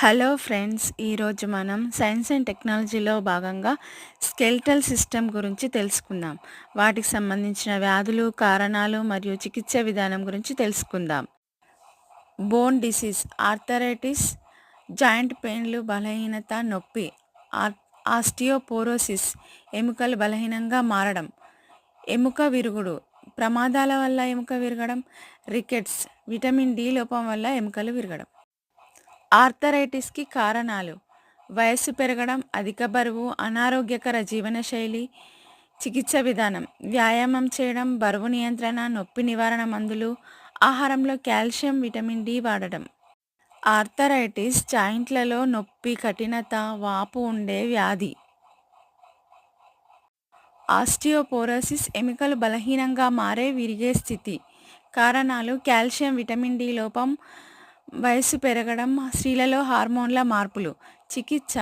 Hello friends ఈరోజు మనం science and టెక్నాలజీలో భాగంగా స్కెల్టల్ సిస్టమ్ గురించి తెలుసుకుందాం. వాటికి సంబంధించిన వ్యాధులు కారణాలు మరియు చికిత్స విధానం గురించి తెలుసుకుందాం. బోన్ డిసీజ్ ఆర్థరైటిస్ జాయింట్ పెయిన్లు బలహీనత నొప్పి ఆస్టియోపోరోసిస్ ఎముకలు బలహీనంగా మారడం ఎముక విరుగుడు ప్రమాదాల వల్ల ఎముక విరగడం రికెట్స్ విటమిన్ డి లోపం వల్ల ఎముకలు విరగడం. ఆర్థరైటిస్కి కారణాలు. వయస్సు పెరగడం అధిక బరువు అనారోగ్యకర జీవనశైలి చికిత్స విధానం వ్యాయామం చేయడం బరువు నియంత్రణ నొప్పి నివారణ మందులు ఆహారంలో కాల్షియం విటమిన్ డి వాడడం. ఆర్థరైటిస్ జాయింట్లలో నొప్పి కఠినత వాపు ఉండే వ్యాధి. ఆస్టియోపోరోసిస్ ఎముకలు బలహీనంగా మారే విరిగే స్థితి. కారణాలు కాల్షియం విటమిన్ డి లోపం వయస్సు పెరగడం స్త్రీలలో హార్మోన్ల మార్పులు చికిత్స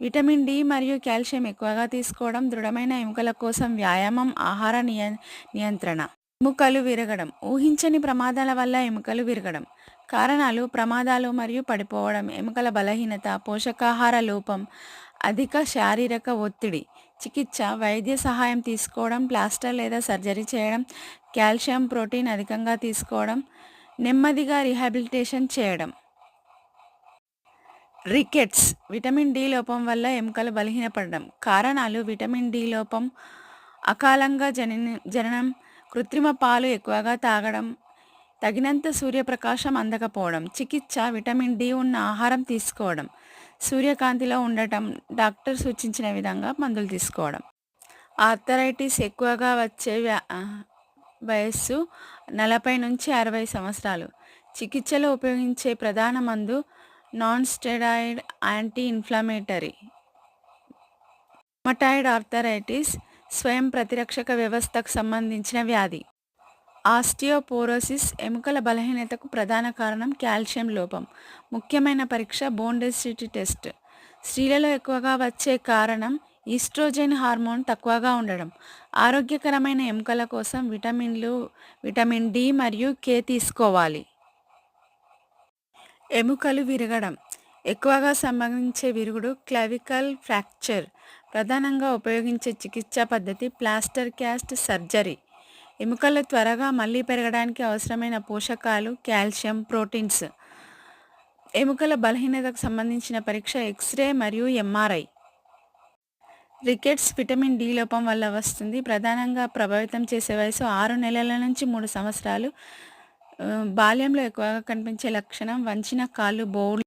విటమిన్ డి మరియు కాల్షియం ఎక్కువగా తీసుకోవడం దృఢమైన ఎముకల కోసం వ్యాయామం ఆహార నియ నియంత్రణ. ఎముకలు విరగడం ఊహించని ప్రమాదాల వల్ల ఎముకలు విరగడం. కారణాలు ప్రమాదాలు మరియు పడిపోవడం ఎముకల బలహీనత పోషకాహార లోపం అధిక శారీరక ఒత్తిడి చికిత్స వైద్య సహాయం తీసుకోవడం ప్లాస్టర్ లేదా సర్జరీ చేయడం కాల్షియం ప్రోటీన్ అధికంగా తీసుకోవడం నెమ్మదిగా రిహాబిలిటేషన్ చేయడం. రికెట్స్ విటమిన్ డి లోపం వల్ల ఎముకలు బలహీనపడడం. కారణాలు విటమిన్ డి లోపం అకాలంగా జన జననం కృత్రిమ పాలు ఎక్కువగా తాగడం తగినంత సూర్యప్రకాశం అందకపోవడం చికిత్స విటమిన్ డి ఉన్న ఆహారం తీసుకోవడం సూర్యకాంతిలో ఉండటం డాక్టర్ సూచించిన విధంగా మందులు తీసుకోవడం. ఆర్థరైటిస్ ఎక్కువగా వచ్చే వ్యా- వయస్సు నలభై నుంచి అరవై సంవత్సరాలు. చికిత్సలో ఉపయోగించే ప్రధాన మందు non steroid anti inflammatory rheumatoid arthritis స్వయం ప్రతిరక్షక వ్యవస్థకు సంబంధించిన వ్యాధి. ఆస్టియోపోరోసిస్ ఎముకల బలహీనతకు ప్రధాన కారణం కాల్షియం లోపం. ముఖ్యమైన పరీక్ష బోన్ డెన్సిటీ టెస్ట్. స్త్రీలలో ఎక్కువగా వచ్చే కారణం ఈస్ట్రోజెన్ హార్మోన్ తక్కువగా ఉండడం ఆరోగ్యకరమైన ఎముకల కోసం విటమిన్లు విటమిన్ డి మరియు కే తీసుకోవాలి. ఎముకలు విరగడం ఎక్కువగా సంభవించే విరుగుడు క్లవికల్ ఫ్రాక్చర్ ప్రధానంగా ఉపయోగించే చికిత్సా పద్ధతి ప్లాస్టర్ క్యాస్ట్ సర్జరీ. ఎముకలు త్వరగా మళ్ళీ పెరగడానికి అవసరమైన పోషకాలు కాల్షియం ప్రోటీన్స్. ఎముకల బలహీనతకు సంబంధించిన పరీక్ష ఎక్స్రే మరియు ఎంఆర్ఐ రికెట్స్ విటమిన్ డి లోపం వల్ల వస్తుంది. ప్రధానంగా ప్రభావితం చేసే వయసు ఆరు నెలల నుంచి మూడు సంవత్సరాలు. బాల్యంలో ఎక్కువగా కనిపించే లక్షణం వంచిన కాళ్ళు బౌల్